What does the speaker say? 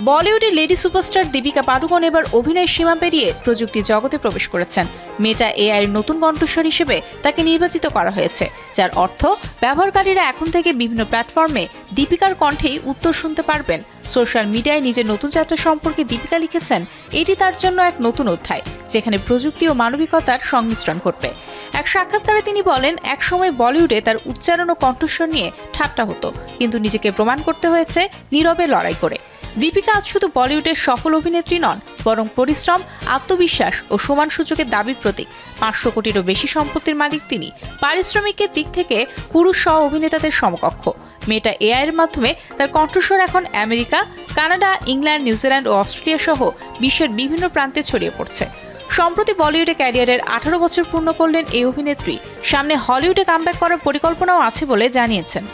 বলিউডের lady superstar Deepika Padukone এবার অভিনয় সীমা পেরিয়ে প্রযুক্তি জগতে প্রবেশ করেছেন। মেটা এআই এর নতুন কণ্ঠস্বর হিসেবে তাকে নির্বাচিত করা হয়েছে, যার অর্থ ব্যবহারকারীরা এখন থেকে বিভিন্ন প্ল্যাটফর্মে দীপিকার কণ্ঠেই উত্তর শুনতে পারবেন। সোশ্যাল মিডিয়ায় নিজের নতুন যাত্রা সম্পর্কে দীপিকা লিখেছেন, এটি তার জন্য এক নতুন অধ্যায়, যেখানে প্রযুক্তি ও মানবিকতার সংমিশ্রণ ঘটবে। এক সাক্ষাৎকারে তিনি বলেন, একসময় বলিউডে তার উচ্চারণ ও কণ্ঠস্বর নিয়ে ঠাট্টা হতো, কিন্তু নিজেকে প্রমাণ করতে হয়েছে নীরবে লড়াই করে। দীপিকা আজ শুধু বলিউডের সফল অভিনেত্রী নন, বরং পরিশ্রম, আত্মবিশ্বাস ও সমান সুযোগের দাবির প্রতীক। পাঁচশো কোটিরও বেশি সম্পত্তির মালিক তিনি। পারিশ্রমিকের দিক থেকে পুরুষ সহ অভিনেতাদের সমকক্ষ। মেটা এআইয়ের মাধ্যমে তার কণ্ঠস্বর এখন America, Canada, England, New Zealand ও অস্ট্রেলিয়া সহ বিশ্বের বিভিন্ন প্রান্তে ছড়িয়ে পড়ছে। সম্প্রতি বলিউডে ক্যারিয়ারের আঠারো বছর পূর্ণ করলেন এই অভিনেত্রী। সামনে হলিউডে কামব্যাক করার পরিকল্পনাও আছে বলে জানিয়েছেন।